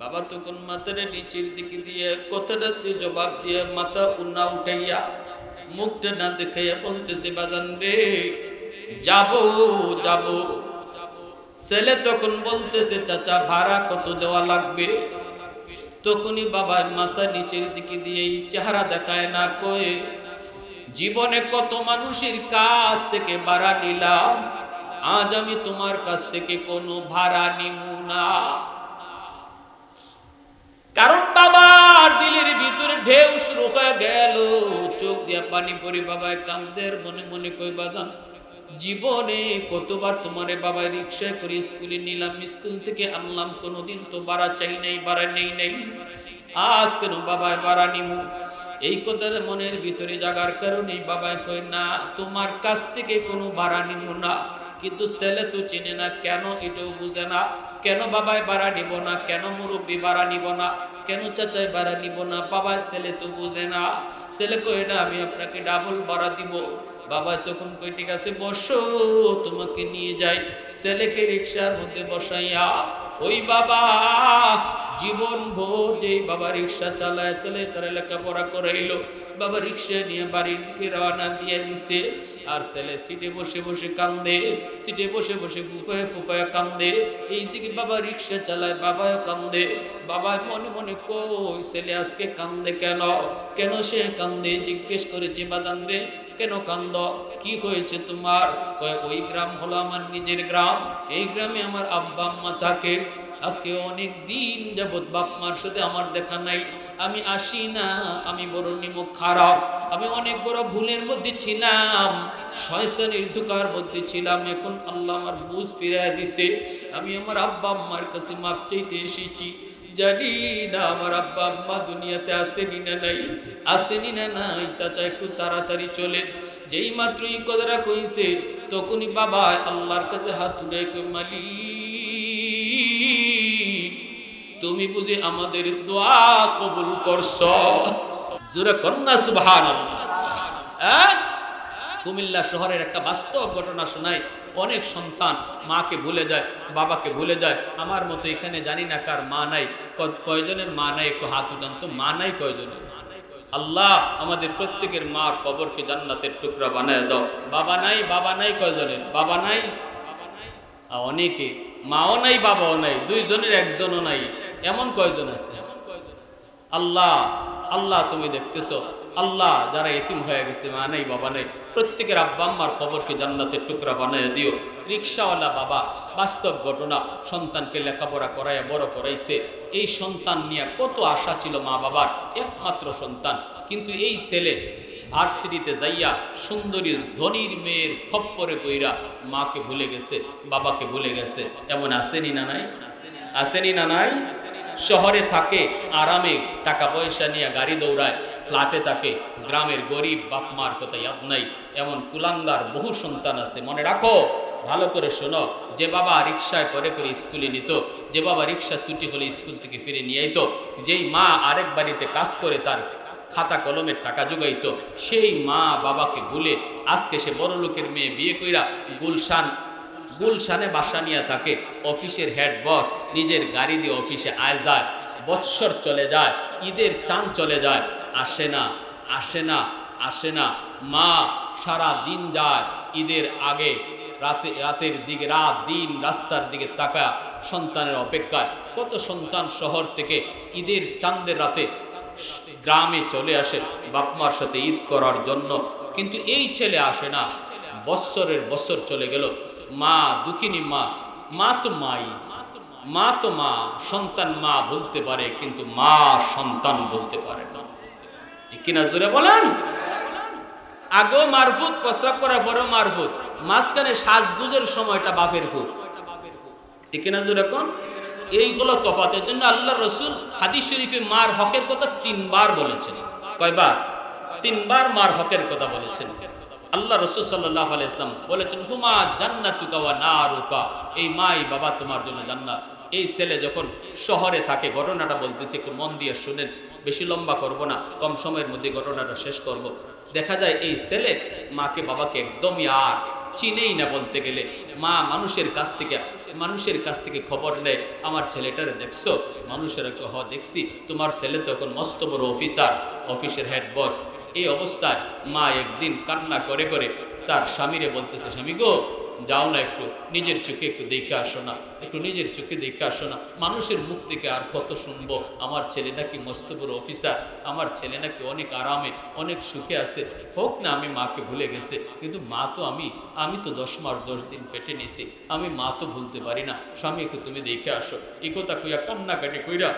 বাবা তখন মাথার নিচের দিকে দিয়ে কথাটা জবাব দিয়ে মাথা উন্না উঠাইয়া মুখটা না দেখাইয়া বলতেছে, বাজান রে, যাব যাব। ছেলে তখন বলতেছে, চাচা, ভাড়া কত দেওয়া লাগবে? তখনই বাবার মাথা নিচের দিকে দিয়ে চেহারা দেখায় না, কয়ে, জীবনে কত মানুষের কাছ থেকে ভাড়া নিলাম, আজ আমি তোমার কাছ থেকে কোনো ভাড়া নিব না। কারণ বাবার দিলের ভিতরে ঢেউ শুরু হয়ে গেল। চোখ দিয়ে পানি পড়ে বাবায় কান্দের মনে মনে কই বাদান জীবনে কতবার তোমারে বাবা রিক্সায় করে স্কুলে নিলাম, স্কুল থেকে আনলাম, কোনোদিন তো বাড়া চাই নাই বাড়া নেই নাই। আজ কেন বাবায় বাড়া নিব এই কথার মনের ভিতরে জাগার কারণে বাবায় কই না, তোমার কাছ থেকে কোনো বাড়া নিব না। কিন্তু ছেলে তো চিনে না, কেন এটাও বুঝে না? কেন বাবায় বাড়া নিব না? কেন মুরব্বী বাড়া নিব না? কেন চাচাই ভাড়া নিব না? বাবা ছেলে তো বুঝে না। ছেলে কই না, আমি আপনাকে ডাবল ভাড়া দিব। বাবা তখন কই ঠিক আছে, বসো, তোমাকে নিয়ে যাই। ছেলেকে রিক্সার মধ্যে বসাইয়া, ওই বাবা, জীবন ভোর যেই বাবা রিক্সা চালায় চলে, তারা লেখাপড়া করাইলো। বাবা রিক্সা নিয়ে বাড়ির দিকে রওনা দিয়ে দিছে। আর ছেলে সিটে বসে বসে কান্দে, সিটে বসে বসে ফুফায় ফুফায় কান্দে। এইদিকে বাবা রিক্সা চালায়, বাবাও কান্দে। বাবা মনে মনে ছেলে আজকে কান্দে কেন? কেন সে কান্দে? জিজ্ঞেস কেন কান্দ? কি হয়েছে তোমার? ওই গ্রাম হলো আমার নিজের গ্রাম, এই গ্রামে আমার আব্বা আম্মা থাকে। আজকে অনেক দিন যাবৎ সাথে আমার দেখা নাই। আমি আসি না, আমি বড় নিমক খারাপ। আমি অনেক বড় ভুলের মধ্যে ছিলাম, শয়তানের ধোকার মধ্যে ছিলাম। এখন আল্লাহ আমার বুঝ ফিরায় দিছে। আমি আমার আব্বা আম্মার কাছে মাপ চাইতে এসেছি। জানি না, আমার আব্বা আম্মা দুনিয়াতে আসেনি না নাই? আসেনি না নাই? চাচা, একটু তাড়াতাড়ি চলে যেই মাত্র এই কথাটা কইছে, তখনই বাবা আল্লাহর কাছে হাত তুলে মালিক, তুমি বুঝি আমাদের দোয়া কবুল করছ? জোরে কন্যা সুবহান কুমিল্লা শহরের একটা বাস্তব ঘটনা শোনায়। অনেক সন্তান মাকে ভুলে যায়, বাবাকে ভুলে যায়। আমার মতো এখানে জানি না কার মা নাই। কয়জনের মা নাই? একটু হাত উঠান তো, মা নাই কয়জনের? আল্লাহ আমাদের প্রত্যেকের মার কবরকে জান্নাতের টুকরা বানায় দাও। বাবা নাই বাবা নাই কয়জনের? বাবা নাই? অনেকে মাও নাই, বাবাও নাই, দুইজনের একজনও নাই। এমন কয়জন আছে? আল্লাহ আল্লাহ তুমি দেখতেছো, আল্লাহ যারা এতিম হয়ে গেছে, মা নাই, বাবা নাই, প্রত্যেকের আব্বা আম্মার খবরকে জান্নাতের টুকরা বানায় দিও। রিক্সাওয়ালা বাবা, বাস্তব ঘটনা, সন্তানকে লেখাপড়া করাইয়া বড় করাইছে। এই সন্তান নিয়ে কত আশা ছিল মা বাবার, একমাত্র সন্তান। কিন্তু এই ছেলে ভার্সিটিতে যাইয়া সুন্দরী ধনির মেয়ের খপ্পরে কইরা মাকে ভুলে গেছে, বাবাকে ভুলে গেছে। এমন আসেনি না নাই? আসেনি না নাই? শহরে থাকে, আরামে টাকা পয়সা নিয়ে গাড়ি দৌড়ায়, ফ্ল্যাটে থাকে, গ্রামের গরিব বাপ মার কথা ইয়াদ নাই এমন কুলাঙ্গার বহু সন্তান আছে, মনে রাখো। ভালো করে শোনো, যে বাবা রিক্সায় করে করে স্কুলে নিত, যে বাবা রিক্সা ছুটি হলে স্কুল থেকে ফিরে নিয়ে আইতো, যেই মা আরেক বাড়িতে কাজ করে তার খাতা কলমের টাকা জোগাইতো, সেই মা বাবাকে ভুলে আজকে সে বড় লোকের মেয়ে বিয়ে কইরা গুলশান, গুলশানে বাসা নিয়ে থাকে অফিসের হেড বস, নিজের গাড়ি দিয়ে অফিসে আয় যায়, বৎসর চলে যায়, ঈদের চান চলে যায়, আসে না আসে না আসে না, মা সারা দিন যায়, ঈদের আগে রাতে, রাতের দিকে, রাত, দিন, রাস্তার দিকে তাকা সন্তানের অপেক্ষায়। কত সন্তান শহর থেকে ঈদের চাঁদের রাতে গ্রামে চলে আসে বাপমার সাথে ঈদ করার জন্য। কিন্তু এই ছেলে আসে না। বৎসরের বছর চলে গেল। মা, দুঃখিনী মা মা তো মাই। মা তো মা, সন্তান মা বলতে পারে, কিন্তু মা সন্তান বলতে পারে না। কিনা জোরে বলেন? আগেও মারফুত, প্রস্রাব করার পরেও মারফুত। মাঝখানে সাজগুজের সময়টা বাপের ফুট। ঠিক কিনা জোরে কোন? এইগুলো তফাতের জন্য আল্লাহ রসুল হাদিস শরীফে মার হকের কথা তিনবার বলেছেন। কয়বার? তিনবার মার হকের কথা বলেছেন। আল্লাহ রসুল সাল্লাহ ইসলাম বলেছেন, হুমা জান্নাতুকা ওয়া নারুকা। এই মাই বাবা তোমার জন্য জান্নাত। এই ছেলে যখন শহরে থাকে, ঘটনাটা বলতেছে, একটু মন দিয়ে শুনেন। বেশি লম্বা করব না, কম সময়ের মধ্যে ঘটনাটা শেষ করব। দেখা যায় এই ছেলে মাকে বাবাকে একদমই আর চিনেই না বলতে গেলে। মা মানুষের কাছ থেকে, মানুষের কাছ থেকে খবর নেয়, আমার ছেলেটারে দেখছ? মানুষের হ, দেখছি। তোমার ছেলে তো এখন মস্ত বড় অফিসার, অফিসের হেড বস। এই অবস্থায় মা একদিন কান্না করে করে তার স্বামীরে বলতেছে, স্বামী গো যাও না একটু, নিজের চোখে একটু দেখে আসো না, একটু নিজের চোখে দেখে আসো না। মানুষের মুখ থেকে আর কত শুনব? আমার ছেলে নাকি মস্ত বড় অফিসার আমার ছেলে নাকি অনেক আরামে, অনেক সুখে আছে। হোক না, আমি মাকে ভুলে গেছে, কিন্তু মা তো আমি আমি তো দশ মাস, দশ দিন পেটে নিছি আমি মা তো ভুলতে পারি না। স্বামী, একটু তুমি দেখে আসো। এই কথা কইয়া কান্নাকাটি কইরা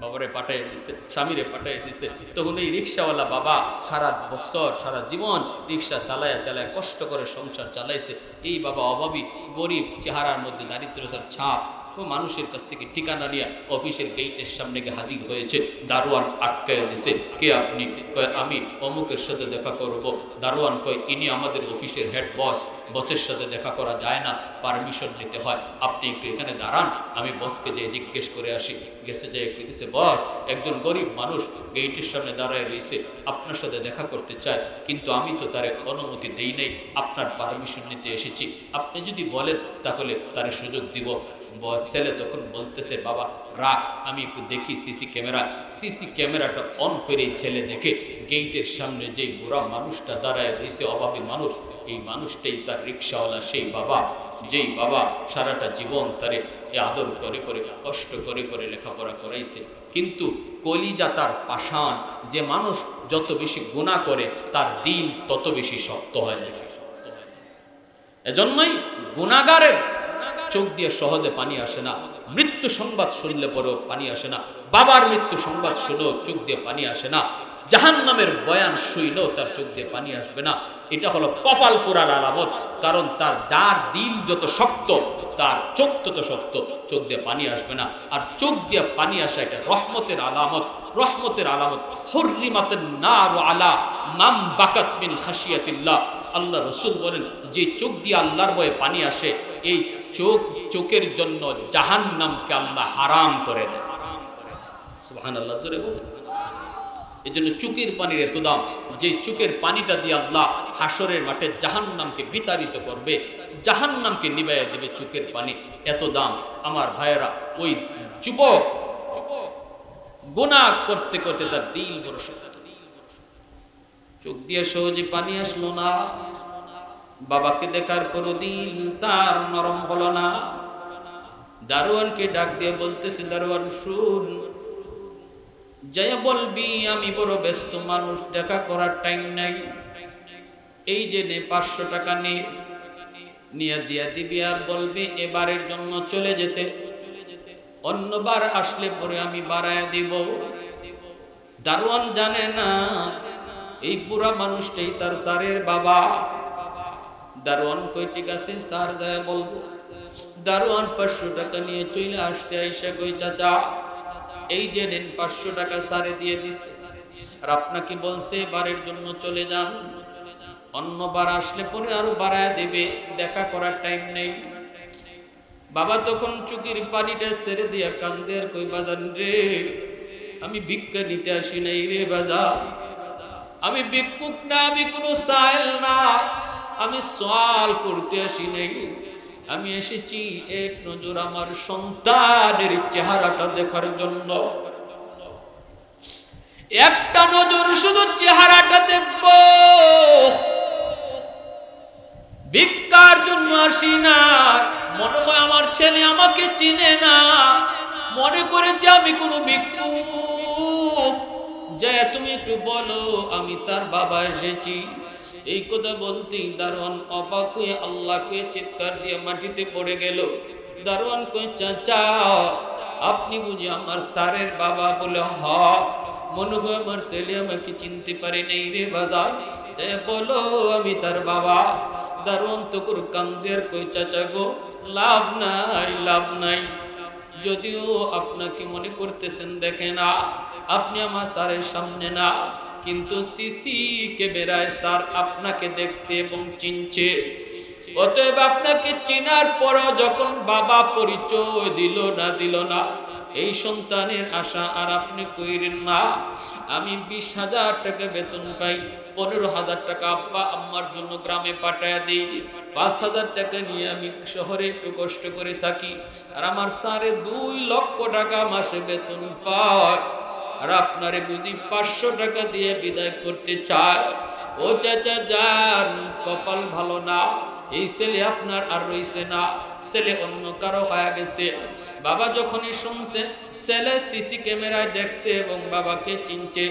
বাবারে পাঠাই দিছে, স্বামীরে পাঠাই দিছে। তখন এই রিক্সাওয়ালা বাবা সারা বছর, সারা জীবন রিক্সা চালায় চালায় কষ্ট করে সংসার চালাইছে। এই বাবা অভাবী, গরিব, চেহারার মধ্যে দারিদ্রতার ছাপ। ও মানুষের কাছ থেকে ঠিকানা নিয়ে অফিসের গেইটের সামনে গিয়ে হাজির হয়েছে। দারোয়ান আটকায় দিছে। কে আপনি? কয়, আমি অমুকের সাথে দেখা করব। দারোয়ান কয়, ইনি আমাদের অফিসের হেড বস। বসের সাথে দেখা করা যায় না। পারমিশন নিতে হয়। আপনি একটু এখানে দাঁড়ান। আমি বসকে যেয়ে জিজ্ঞেস করে আসি। গেছে যে একটু দিছে? বস, একজন গরিব মানুষ গেইটের সামনে দাঁড়ায় রয়েছে। আপনার সাথে দেখা করতে চায়। কিন্তু আমি তো তারে অনুমতি দেই নাই। আপনার পারমিশন নিতে এসেছি। আপনি যদি বলেন, তাহলে তারে সুযোগ দিব। ছেলে তখন বলতেছে, বাবা, রাখ, আমি একটু দেখি সিসি ক্যামেরা। সিসি ক্যামেরাটা অন করে ছেলে দেখে গেইটের সামনে যেই বুড়া মানুষটা দাঁড়ায় রয়েছে, অভাবী মানুষ, এই মানুষটাই তার রিক্সাওয়ালা, সেই বাবা, যেই বাবা সারাটা জীবন তারে আদর করে করে, কষ্ট করে করে লেখাপড়া করাইছে। কিন্তু কলিজা তার পাষাণ, যে মানুষ যত বেশি গুণা করে, তার দিন তত বেশি শক্ত হয়। এজন্যই গুণাগারের চোখ দিয়ে সহজে পানি আসে না। মৃত্যু সংবাদ শুনলে পরেও পানি আসে না। বাবার মৃত্যু সংবাদ শুনেও চোখ দিয়ে পানি আসে না। জাহান নামের বয়ান শুইলেও তার চোখ দিয়ে পানি আসবে না। এটা হলো কপাল পুরার আলামত। কারণ তার যার দিল যত শক্ত, তার চোখ তত শক্ত, চোখ দিয়ে পানি আসবে না। আর চোখ দিয়ে পানি আসা এটা রহমতের আলামত। রহমতের আলামত হর্রিমাতের নার আলা মাম বাকাত মিন খাসিয়াতিল্লাহ আল্লাহ রসুল বলেন, যে চোখ দিয়ে আল্লাহর বয়ে পানি আসে এই চোখ, চোখের জন্য জাহান নামকে আল্লাহ হারাম করে দেয়। এই জন্য চুকের পানির এত দাম যে চুকের পানিটা দিয়ে আল্লাহ হাসরের মাঠে জাহান নামকে বিতাড়িত করবে জাহান নামকে নিবাইয়া দেবে চুকের পানি, এত দাম। আমার ভাইয়েরা, ওই যুবক গুণা করতে করতে তার দিল বড় চোখ দিয়ে সহজে পানি আসলো না। বাবাকে দেখার পরও দিল তার নরম হলো না। দারোয়ানকে ডাক দিয়ে বলতেছে, দারোয়ান, শুন। জয়া বলবি, আমি বড় ব্যস্ত মানুষ, দেখা করার টাইম নাই। এই যে নে, পাঁচশো টাকা নিয়ে দিয়া দিবি আর বলবি, এবারের জন্য চলে যেতে। অন্যবার আসলে পরে আমি বাড়ায় দিব। দারোয়ান জানে না, এই পুরা মানুষটাই তার স্যারের বাবা। দারোয়ান কই ঠিক আছে? স্যার দেয় বলব দারোয়ান পাঁচশো টাকা নিয়ে চলে আসতে আইসা কই, চাচা, এই যে নেন পাঁচশো টাকা সারে দিয়ে দিছে। আর আপনাকে বলছে বারের জন্য চলে যান। অন্যবার আসলে পরে আরও বাড়ায় দেবে, দেখা করার টাইম নেই। বাবা তখন চুকির পানিটা ছেড়ে দিয়া কান্দে আর কই, বাজান রে, আমি ভিক্ষা নিতে আসি নাই রে বাজা আমি ভিক্ষুক না, আমি কোনো সাইল না। আমি সওয়াল করতে আসি নাই আমি এসেছি এক নজর আমার সন্তানের চেহারাটা দেখার জন্য। একটা নজর শুধু চেহারাটা দেখব। ভিক্ষার জন্য আসি না। মনে হয় আমার ছেলে আমাকে চিনে না। মনে করেছে আমি কোনো ভিক্ষু জয়া তুমি একটু বলো, আমি তার বাবা এসেছি। এই কথা বলতেই দারোয়ান অবাক হয়ে আল্লাহকে চিৎকার দিয়ে মাটিতে পড়ে গেল। দারোয়ান কই চাচা, আপনি বুঝি আমার স্যারের বাবা বলে হ মনে হয় আমার ছেলে আমাকে চিনতে পারে নেই রে বাজার তাই বলো, আমি তার বাবা। দারোয়ান তকুর কান্দের কই চাচা গো, লাভ নাই লাভ নাই। যদিও আপনাকে মনে করতেছেন, দেখে না। আপনি আমার স্যারের সামনে না। কিন্তু সিসি ক্যামেরায় স্যার আপনাকে দেখছে এবং চিনছে। অতএব আপনাকে চেনার পরও যখন বাবা পরিচয় দিল না দিল না, এই সন্তানের আশা আর আপনি কইরেন না। আমি বিশ হাজার টাকা বেতন পাই, পনেরো হাজার টাকা আব্বা আম্মার জন্য গ্রামে পাঠায় দিই। পাঁচ হাজার টাকা নিয়ে আমি শহরে একটু কষ্ট করে থাকি, আর আমার সাড়ে দুই লক্ষ টাকা মাসে বেতন পায়। আর আপনারে বুঝি পাঁচশো টাকা দিয়ে বিদায় করতে চায়, ও চাচা যান, কপাল ভালো না, এই ছেলে আপনার আর রইছে না, ছেলে অন্য কারও হয়ে গেছে। বাবা যখনই শুনছে, ছেলে সিসি ক্যামেরায় দেখছে এবং বাবাকে চিনছে,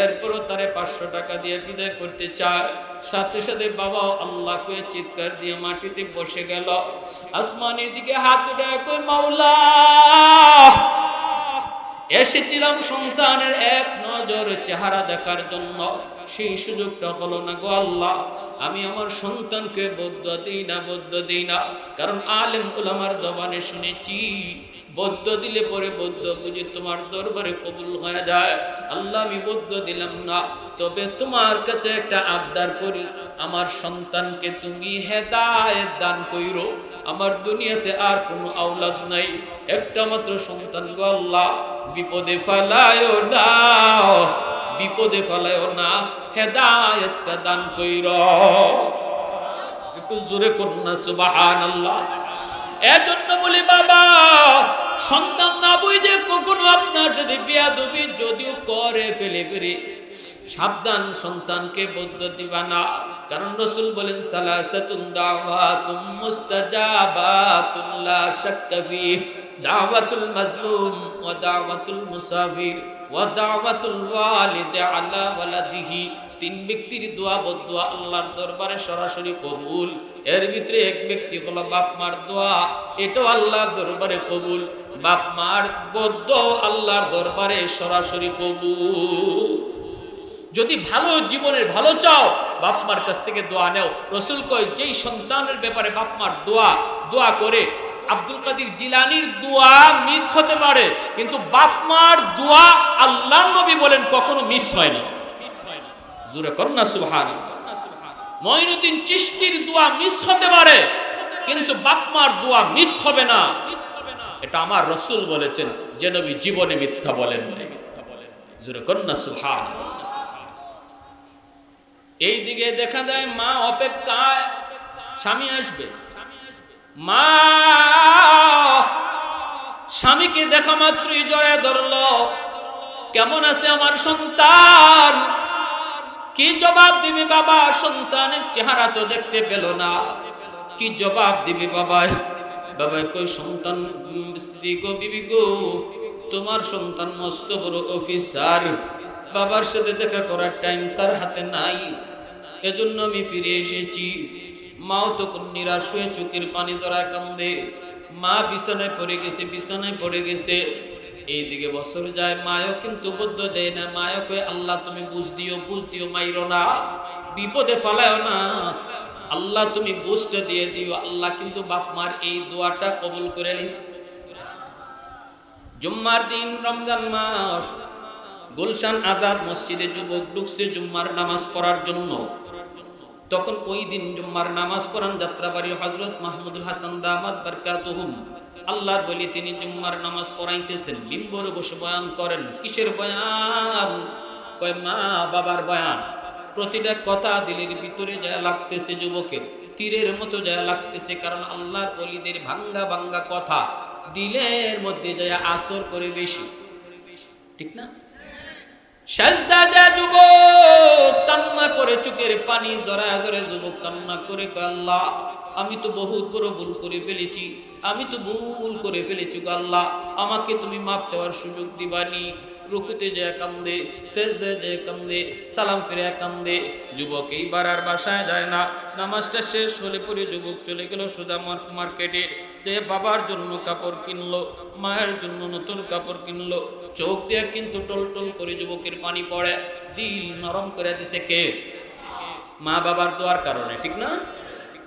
এরপরও তারে পাঁচশো টাকা দিয়ে বিদায় করতে চায়। সাথে সাথে বাবা আল্লাহ কয়ে চিৎকার দিয়ে মাটিতে বসে গেল। আসমানের দিকে হাত উঠে মাওলা! এসেছিলাম সন্তানের এক নজর চেহারা দেখার জন্য। সেই সুযোগটা হলো না গো আল্লাহ, আমি আমার সন্তানকে বদ্ধ দিই না, বদ্ধ দিই না। কারণ আলেম ওলামার জবানে শুনেছি, বদ্ধ দিলে পরে বদ্ধ বুঝি তোমার দরবারে কবুল হয়ে যায়। আল্লাহ, আমি বদ্ধ দিলাম না, তবে তোমার কাছে একটা আবদার করি, আমার সন্তানকে তুমি হেদায়েত দান কইরো। আমার দুনিয়াতে আর কোনো আওলাদ নাই, একটা মাত্র সন্তান গো আল্লাহ। বিপদে ফেলায় না বিপদে ফেলায় না, হেদায়েতটা দান কইর। একটু জোরে কন্যা সুবাহান আল্লাহ এজন্য বলি, বাবা, সন্তান না বুঝে কখনো আপনার যদি বিয়া দুবি যদিও করে ফেলে ফেলে, সাবধান সন্তানকে বদ্ধ দিবা না কারণ রসুল বলেন, সালাসাতুন দাওয়াতুম মুস্তাজাবাতুন লা শাক্কা ফি দাওয়াতুল মাজলুম ওয়া দাওয়াতুল মুসাফির ওয়া দাওয়াতুল ওয়ালিদ আলা ওয়ালাদিহি। তিন ব্যক্তির দোয়া বদুয়া আল্লাহর দরবারে সরাসরি কবুল। এর ভিতরে এক ব্যক্তি হলো বাপ মার দোয়া, এটাও আল্লাহর দরবারে কবুল। বাপ মার বদ্ধ আল্লাহর দরবারে সরাসরি কবুল। যদি ভালো জীবনের ভালো চাও বাপ মার কাছ থেকে দোয়া নেও। রসুল কয়, যেই সন্তানের ব্যাপারে বাপ মার দোয়া দোয়া করে আব্দুল কাদির জিলানির দোয়া মিস হতে পারে, কিন্তু বাপ মার দোয়া আল্লাহ নবী বলেন কখনো মিস হয় না। জুরে কন্যা সুহান মঈনুদ্দিন চিষ্টির দোয়া মিস হতে পারে, কিন্তু বাপ মার দোয়া মিস হবে না। এটা আমার রসুল বলেছেন, যে নবী জীবনে মিথ্যা বলেন। জুরে কন্যা সুহান এই দিকে দেখা যায় মা অপেক্ষায়, স্বামী আসবে। মা, স্বামীকে দেখা মাত্রই জড়ে ধরল। কেমন আছে আমার সন্তান? কি জবাব দিবি বাবা? সন্তানের চেহারা তো দেখতে পেল না। কি জবাব দিবি বাবা? বাবা কই, সন্তান স্ত্রী গো, বিবি গো, তোমার সন্তান মস্ত বড় অফিসার। বাবার সাথে দেখা করার টাইম তার হাতে নাই। এজন্য আমি ফিরে এসেছি। মাও তখন নিরাশ হয়ে চোখের পানি ধরা কান্দে। মা বিছানায় পড়ে গেছে, বিছানায় পড়ে গেছে। এইদিকে বছর যায়, মায়ও কিন্তু বদ্ধ দেয় না। মায়ও কয়ে, আল্লাহ, তুমি বুঝ দিও বুঝ দিও, মাইরো না। বিপদে ফেলায় না। আল্লাহ, তুমি বুঝটা দিয়ে দিও। আল্লাহ কিন্তু বাপ মার এই দোয়াটা কবুল করে নিস। জুম্মার দিন, রমজান মাস। গুলশান আজাদ মসজিদে যুবক ঢুকছে জুম্মার নামাজ পড়ার জন্য। তখন ওই দিন জুম্মার নামাজ পড়ান যাত্রাবাড়ি হজরত মাহমুদুল হাসান দামাদ বারকাতুহুম। আল্লাহর বলি, তিনি জুম্মার নামাজ পড়াইতেছেন। মিম্বরে বসে বয়ান করেন, কিসের বয়ান? কয়, মা বাবার বয়ান। প্রতিটা কথা দিলের ভিতরে যা লাগতেছে যুবকের, তীরের মতো যা লাগতেছে, কারণ আল্লাহর বলিদের ভাঙ্গা ভাঙ্গা কথা দিলের মধ্যে যা আসর করে বেশি। ঠিক না? যুবক, কান্না করে পানি যুবক কান্না করে আমি তো বহুত বড় ভুল করে ফেলেছি, আমি তো ভুল করে ফেলেছি আল্লাহ, আমাকে তুমি মাপ চাওয়ার সুযোগ দিবানি। রুকুতে যায় কান্দে সেজদে যায় কান্দে, সালাম ফিরে কান্দে। যুবক এইবার আর বাসায় যায় না। নামাজটা শেষ হলে পরে যুবক চলে গেল সোজা মার্কেটে। যে বাবার জন্য কাপড় কিনলো, মায়ের জন্য নতুন কাপড় কিনলো, চোখ দিয়ে কিন্তু টল টল করে যুবকের পানি পড়ে, দিল নরম করে দিছে কে? মা বাবার দোয়ার কারণে, ঠিক না?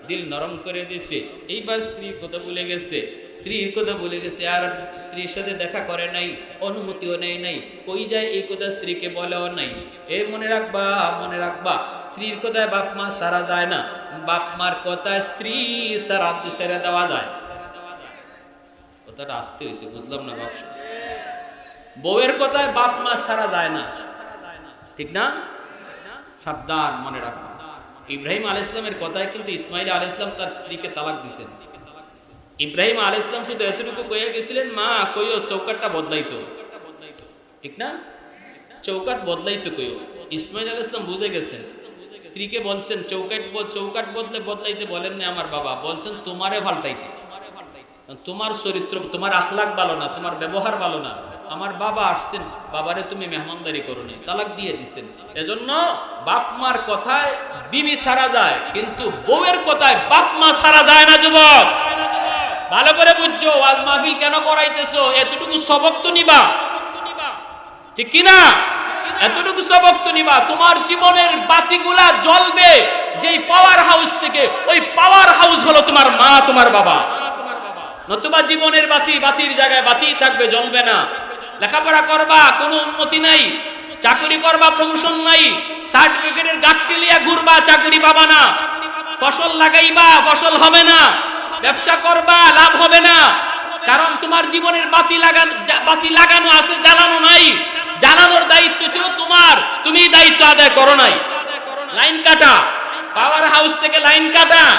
দিল নরম করে দিছে। এইবার স্ত্রীর কথা ভুলে গেছে। স্ত্রীর কথা ভুলে গেছে, আর স্ত্রীর সাথে দেখা করে নাই, অনুমতিও নেয় নাই। কই যায় এই কথা স্ত্রীকে বলেও নাই। এ মনে রাখবা মনে রাখবা, স্ত্রীর কথায় বাপ মা সারা যায় না। বাপ মার কথায় স্ত্রী সারা ছেড়ে দেওয়া যায়। কথাটা আসতে হয়েছে, বুঝলাম না ব্যবসা বউয়ের কথায় বাপ মা সারা যায় না। ঠিক না? সাবধান মনে রাখো। ইব্রাহিম আল ইসলামের কথায় কিন্তু ইসমাইল আল ইসলাম তার স্ত্রীকে তালাক দিছেন ইব্রাহিম আল ইসলাম শুধু এতটুকু কইয়া গেছিলেন, মা, কইও, চৌকাটটা বদলাইতো। ঠিক না? চৌকাট বদলাইতো কইও। ইসমাইল আল ইসলাম বুঝে গেছেন। স্ত্রীকে বলছেন, চৌকাট চৌকাট বদলে বদলাইতে বলেন না আমার বাবা। বলছেন, তোমারে পাল্টাইতে। তোমার চরিত্র, তোমার আখলাক ভালো না, তোমার ব্যবহার ভালো না। আমার বাবা আসছেন, বাবারে তুমি মেহমানদারি করো নি তালাক দিয়ে দিছেন। এজন্য বাপ মার কথায় বিবি সারা যায়, কিন্তু বউয়ের কথায় বাপ মা সারা যায় না, যুবক। ভালো করে বুঝছ, ওয়াজ মাহফিল কেন করাইতেছো? এতটুকু সবক তো নিবা। ঠিক কি না? এতটুকু সবক তো নিবা। তোমার জীবনের বাতিগুলা জ্বলবে, যেই পাওয়ার হাউস থেকে, ওই পাওয়ার হাউস হলো তোমার মা, তোমার বাবা। নতুবা জীবনের বাতি, বাতির জায়গায় বাতি থাকবে জ্বলবে না। লেখাপড়া করবা, কোনো উন্নতি নাই। চাকরি করবা প্রমোশন নাই। সার্টিফিকেটের গাছটি লিয়া ঘুরবা, চাকরি পাবা না। ফসল লাগাইবা, ফসল হবে না। ব্যবসা করবা, লাভ হবে না। কারণ তোমার জীবনের বাতি লাগান বাতি লাগানো আছে, জ্বালানো নাই। জ্বালানোর দায়িত্ব ছিল তোমার। তুমি দায়িত্ব আদায় করো নাই। লাইন কাটা। পাওয়ার হাউস থেকে লাইন কাটা।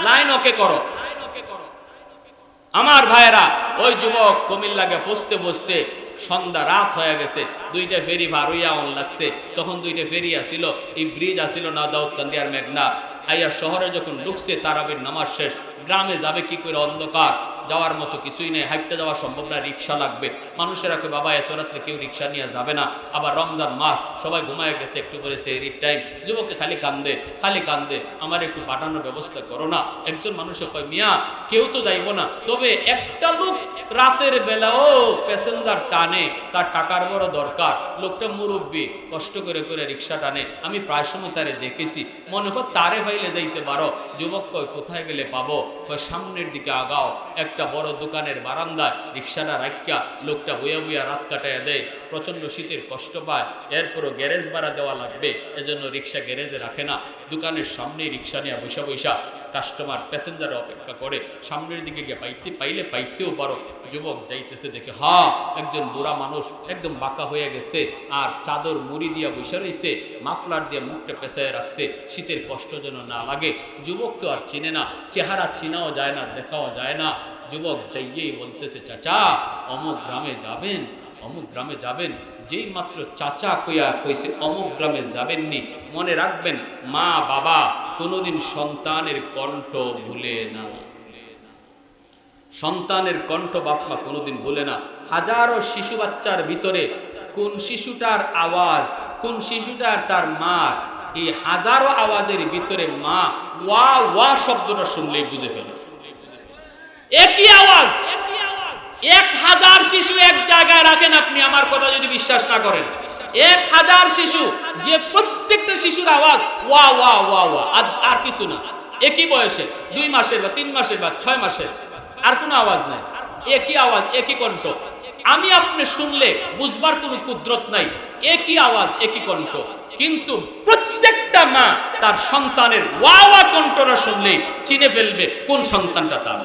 লাইন ওকে করো। আমার ভাইয়েরা, ওই যুবক কুমিল্লাকে বসতে বসতে সন্ধ্যা রাত হয়ে গেছে, দুইটা ফেরি ভার হইয়া অন লাগছে। তখন দুইটা ফেরি আসিল, এই ব্রিজ আসিল না দাউদকান্দি আর মেঘনা। আইয়া শহরে যখন ঢুকছে, তারাবির নামাজ শেষ। গ্রামে যাবে কি করে অন্ধকার? যাওয়ার মতো কিছুই নেই হাইটতে যাওয়া সম্ভব না, রিক্সা লাগবে। মানুষেরা কই বাবা, এত রাত্রে কেউ রিক্সা নিয়ে যাবে না। আবার রমজান মাস, সবাই ঘুমায় গেছে, একটু করে সেহরির টাইম যুবকে খালি কান্দে খালি কান্দে, আমার একটু পাঠানোর ব্যবস্থা করো না। একজন মানুষে কয়, মিয়া, কেউ তো যাইব না। তবে একটা লোক রাতের বেলাও প্যাসেঞ্জার টানে, তার টাকার বড় দরকার। লোকটা মুরব্বী, কষ্ট করে করে রিক্সা টানে। আমি প্রায় সময় তারে দেখেছি। মনে হয় তারে ফাইলে যাইতে পারো। যুবক কয়, কোথায় গেলে পাবো? কয়, সামনের দিকে আগাও। একটা বড় দোকানের বারান্দায় রিক্সাটা রাখিয়া লোকটা বইয়া বইয়া রাত কাটাইয়া দেয় প্রচণ্ড শীতের কষ্ট পায়, এরপরও গ্যারেজ ভাড়া দেওয়া লাগবে, এজন্য রিক্সা গ্যারেজে রাখে না। দোকানের সামনে রিক্সা নিয়ে বৈশা বৈশা কাস্টমার প্যাসেঞ্জার অপেক্ষা করে, সামনের দিকে গিয়ে পাইতে, পাইলে পাইতেও পারো, যুবক যাইতেছে দেখে, হা, একজন বুড়া মানুষ একদম বাঁকা হয়ে গেছে, আর চাদর মুড়ি দিয়া বৈশা রইছে, মাফলার দিয়ে মুখটা পেঁচায় রাখছে, শীতের কষ্ট যেন না লাগে। যুবক তো আর চিনে না, চেহারা চিনাও যায় না, দেখাও যায় না। যুবক যাইয়েই বলতেছে, চাচা, অমুক গ্রামে যাবেন, অমুক গ্রামে যাবেন। যেই মাত্র চাচা কইয়া কইছে, অমুক গ্রামে যাবেননি। মনে রাখবেন, মা, বাবা কোনোদিন সন্তানের কণ্ঠ ভুলে না। সন্তানের কণ্ঠ বাপমা কোনোদিন ভুলে না। হাজারো শিশু বাচ্চার ভিতরে কোন শিশুটার আওয়াজ, কোন শিশুটার তার মা এই হাজারো আওয়াজের ভিতরে মা ওয়া ওয়া শব্দটা শুনলেই বুঝে ফেলে। একই হাজার শিশু এক জায়গায় রাখেন আপনি, আমার কথা যদি বিশ্বাস না করেন। এক হাজার শিশু, যে প্রত্যেকটা শিশুর আওয়াজ, ওয়া ওয়া ওয়া ওয়া, আর কিছু না। একই বয়সে, দুই মাসের বা তিন মাসের বা ছয় মাসের, আর কোনো আওয়াজ নাই। একই আওয়াজ, একই কণ্ঠ। আমি আপনি শুনলে বুঝবার কোনো কুদরত নাই। একই আওয়াজ, একই কণ্ঠ। কিন্তু প্রত্যেকটা মা তার সন্তানের ওয়া ওয়া কণ্ঠটা শুনলেই চিনে ফেলবে কোন সন্তানটা তার।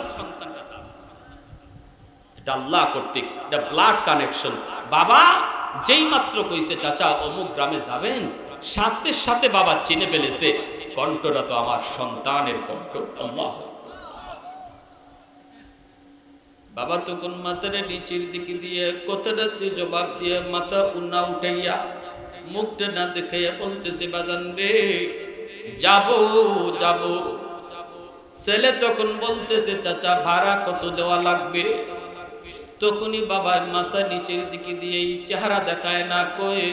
এটা আল্লাহ কর্তৃক, এটা ব্লাড কানেকশন বাবা যেই মাত্র কইছে, চাচা, অমুক গ্রামে যাবেন? সাথে সাথে বাবা চিনে ফেলেছে, কণ্ঠটা তো আমার সন্তানের কণ্ঠ। আল্লাহ। বাবা তখন মাথাটা নিচের দিকে দিয়ে, কথাটা জবাব দিয়ে মাথা উন্না উঠাইয়া মুখটা না দেখাইয়া বলতেছে, বাজান রে, যাব যাব। ছেলে তখন বলতেছে, চাচা, ভাড়া কত দেওয়া লাগবে? তখনই বাবার মাথা নিচের দিকে দিয়ে চেহারা দেখায়, না কয়ে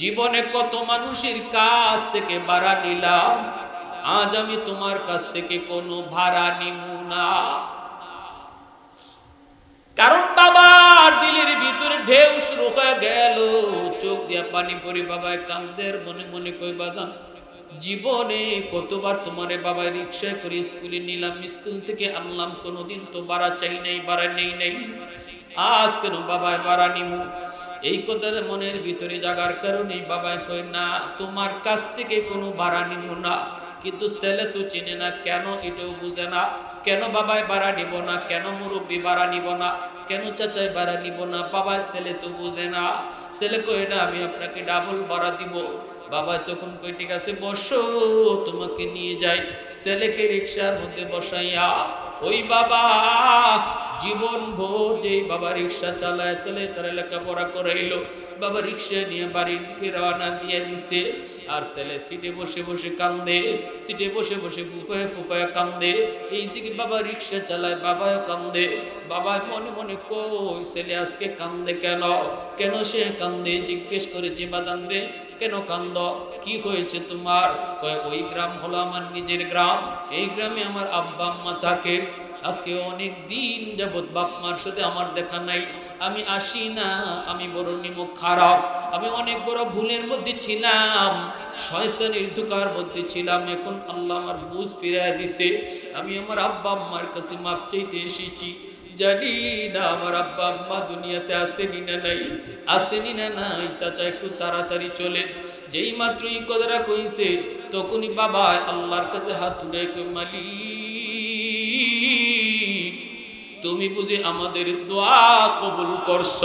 জীবনে কত মানুষের কাছ থেকে ভাড়া নিলাম, আজ আমি তোমার কাছ থেকে কোনো ভাড়া নিব না। কারণ বাবার দিলের ভিতরে ঢেউ শুরু হয়ে গেল। চোখ দিয়ে পানি পরি বাবায় কান্দের মনে মনে কই বাদাম জীবনে কতবার তোমারে বাবা রিক্সায় করে স্কুলে নিলাম, স্কুল থেকে আনলাম, কোনোদিন তো বাড়া চাই নাই বাড়া নেই নাই। আজ কেন বাবায় বাড়া নিমু? এই কথার মনের ভিতরে জাগার কারণে বাবায় কই না, তোমার কাছ থেকে কোনো ভাড়া নিব না। কিন্তু ছেলে তো চেনে না, কেন এটাও বুঝে না? কেন বাবায় বাড়া নিব না? কেন মুরব্বী বাড়া নিব না? কেন চাচাই বাড়া নিব না? বাবা ছেলে তো বুঝে না। ছেলে কই না, আমি আপনাকে ডাবল বাড়া দিব। বাবা তখন কই ঠিক আছে, বসো, তোমাকে নিয়ে যাই। ছেলেকে রিক্সার মধ্যে বসাইয়া, ওই বাবা জীবন ভোর যেই বাবা রিক্সা চালায় চলে, তারা লেখাপড়া করাইলো বাবা রিক্সা নিয়ে বাড়ির দিকে রওনা দিয়ে দিছে। আর ছেলে সিটে বসে বসে কান্দে, সিটে বসে বসে ফুফায় ফুফায় কান্দে। এই দিকে বাবা রিক্সা চালায়, বাবাও কান্দে। বাবা মনে মনে কই ছেলে আজকে কান্দে কেন? কেন সে কান্দে? জিজ্ঞেস করেছে বাদান রে কেন কান্দ? কি হয়েছে তোমার? ওই গ্রাম হলো আমার নিজের গ্রাম। এই গ্রামে আমার আব্বা আম্মা থাকে। আজকে অনেক দিন যাবৎ বাপ মার সাথে আমার দেখা নাই। আমি আসি না, আমি বড় নিমক খারাপ। আমি অনেক বড় ভুলের মধ্যে ছিলাম, শয়তানের ধোকার মধ্যে ছিলাম। এখন আল্লাহ আমার বুঝ ফিরাই দিছে। আমি আমার আব্বা আম্মার কাছে মাপ চাইতে এসেছি। জানি না আমার আব্বা আম্মা দুনিয়াতে আসেনি না নাই। আসেনি না নাই, চাচা একটু তাড়াতাড়ি চলে যেই মাত্র এই কথাটা কইছে, তখনই বাবা আল্লাহর কাছে হাত তুলে মালিক তুমি বুঝি আমাদের দোয়া কবুল করছ?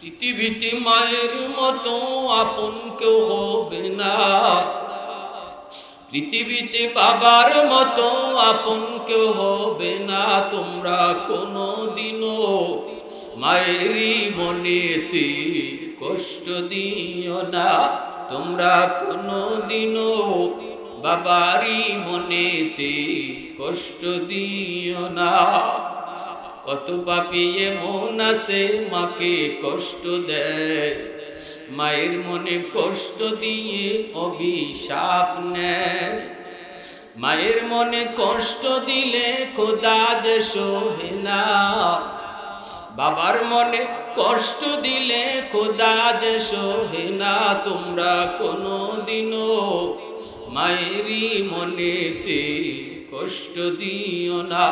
পৃথিবীতে মায়ের মতো আপন কেউ হবে না। পৃথিবীতে বাবার মতো আপন কেউ হবে না। তোমরা কোনো দিনও মায়েরই মনেতে কষ্ট দিও না। তোমরা কোনো দিনও বাবারই মনেতে কষ্ট দিও না। কত পাপি এমন আছে, মাকে কষ্ট দেয়। মায়ের মনে কষ্ট দিয়ে অভিশাপ নেয়। মায়ের মনে কষ্ট দিলে খোদা যে সোহে না। বাবার মনে কষ্ট দিলে খোদা যে সোহে না। তোমরা কোনো দিনও মায়েরই মনেতে কষ্ট দিও না।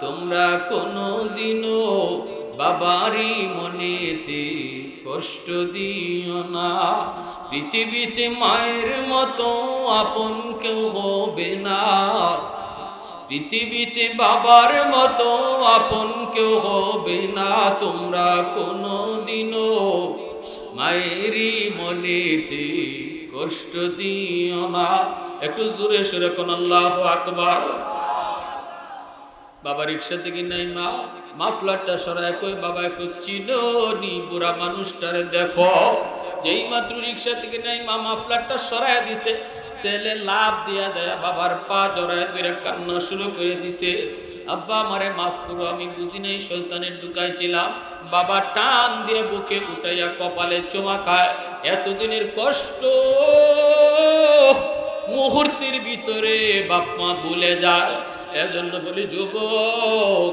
তোমরা কোনো দিনও বাবারই মনেতে কষ্ট দিও না। পৃথিবীতে মায়ের মতো আপন কেউ হবে না। পৃথিবীতে বাবার মতো আপন কেউ হবে না। তোমরা কোনো দিনও মায়েরই মনেতে কষ্ট দিও না। একটু জোরে সুরে কোন আল্লাহ আকবার। বাবা রিক্সা থেকে নাই মা মাফলারটা সরায় কই বাবা, একটু চিনি বুড়া মানুষটারে দেখো। যেই মাত্র রিক্সা থেকে নাই মা মাফলারটা সরায় দিছে। ছেলে লাভ দিয়া দেয় বাবার পা জড়ায় ধরে কান্না শুরু করে দিছে। আব্বা আমারে মাফ করো, আমি বুঝি নাই শৈতানের দুকায় ছিলাম। বাবা টান দিয়ে বুকে উঠাইয়া কপালে চোমা খায়। এতদিনের কষ্ট মুহূর্তের ভিতরে বাপ মা ভুলে যায়। এজন্য বলি, যুবক,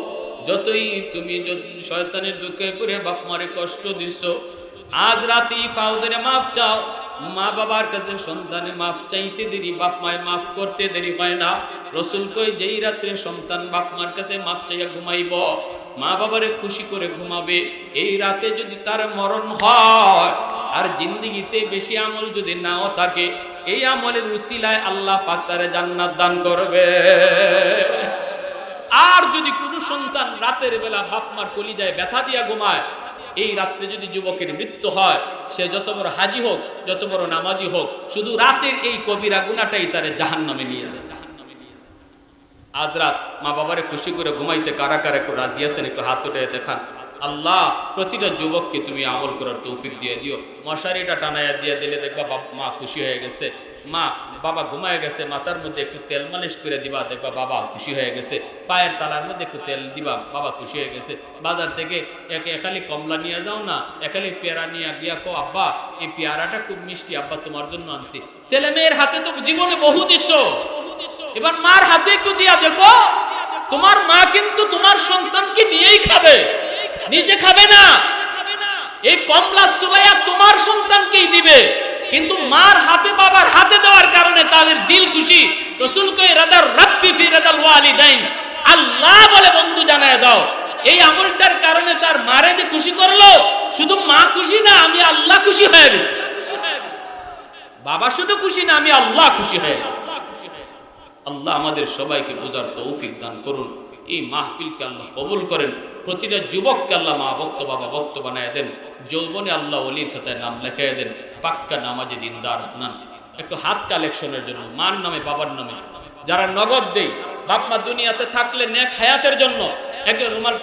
যতই তুমি শয়তানের দুঃখে পড়ে বাপ মারে কষ্ট দিছ, আজ রাতে ফাউদের মাফ চাও। মা বাবার কাছে সন্তানে মাফ চাইতে দেরি বাপ মায় মাফ করতে দেরি হয় না। রসুল কই যেই রাত্রে সন্তান বাপ মার কাছে মাফ চাইয়া ঘুমাইব মা বাবারে খুশি করে ঘুমাবে। এই রাতে যদি তার মরণ হয়, আর জিন্দিগিতে বেশি আমল যদি নাও থাকে, এই আমলের উসিলায় আল্লাহ পাক জান্নাত দান করবে। আর যদি কোনো সন্তান রাতের বেলা বাপ মার কলিজায় ব্যথা দিয়া ঘুমায় এই রাত্রে যদি যুবকের মৃত্যু হয়, সে যত বড় হাজি হোক, যত বড় নামাজি হোক, শুধু রাতের এই কবিরা গুণাটাই তারে জাহান নামে নিয়ে যায়। আজ রাত মা বাবারে খুশি করে ঘুমাইতে কারা কারা একটু রাজি আছেন, একটু হাত উঠে দেখান। আল্লাহ, প্রতিটা যুবককে তুমি আমল করার তৌফিক দিয়ে দিও। মশারিটা টানাইয়া দিয়ে দিলে দেখবা বাপ মা খুশি হয়ে গেছে। মা, বাবা ঘুমায় গেছে, মাথার মধ্যে একটু তেল মালিশ করে দিবা, দেখবা বাবা খুশি হয়ে গেছে। পায়ের তালার মধ্যে একটু তেল দিবা, বাবা খুশি হয়ে গেছে। বাজার থেকে এক একালি কমলা নিয়ে যাও না, একালি পেয়ারা নিয়ে গিয়া কো আব্বা, এই পেয়ারাটা খুব মিষ্টি, আব্বা তোমার জন্য আনছি। ছেলে মেয়ের হাতে তো জীবনে বহু দিচ্ছ। এবার মার হাতে একটু দিয়া দেখো, তোমার মা কিন্তু তোমার সন্তানকে নিয়েই খাবে, নিজে খাবে না। এই কমলা সুবাইয়া তোমার সন্তানকেই দিবে। কিন্তু মার হাতে, বাবার হাতে দেওয়ার কারণে তাদের দিল খুশি। রসুল কই রাদার রাব্বি ফি রাদাল ওয়ালিদাইন। আল্লাহ বলে, বন্ধু, জানায় দাও, এই আমলটার কারণে তার মারে যে খুশি করল, শুধু মা খুশি না, আমি আল্লাহ খুশি হয়ে গেছি। বাবা শুধু খুশি না, আমি আল্লাহ খুশি হয়ে গেছি। আল্লাহ আমাদের সবাইকে বোঝার তৌফিক দান করুন। এই মাহফিলকে আল্লাহ কবুল করেন। প্রতিটা যুবককে আল্লাহ মা ভক্ত বাবা ভক্ত বানায় দেন। যৌবনে আল্লাহ অলির খাতায় নাম লেখায় দেন। পাক্কা নামাজে দিনদার নান একটু হাত কালেকশনের জন্য, মার নামে, বাবার নামে। যারা নগদ দেই বাপমা দুনিয়াতে থাকলে নেক হায়াতের জন্য একজন রুমাল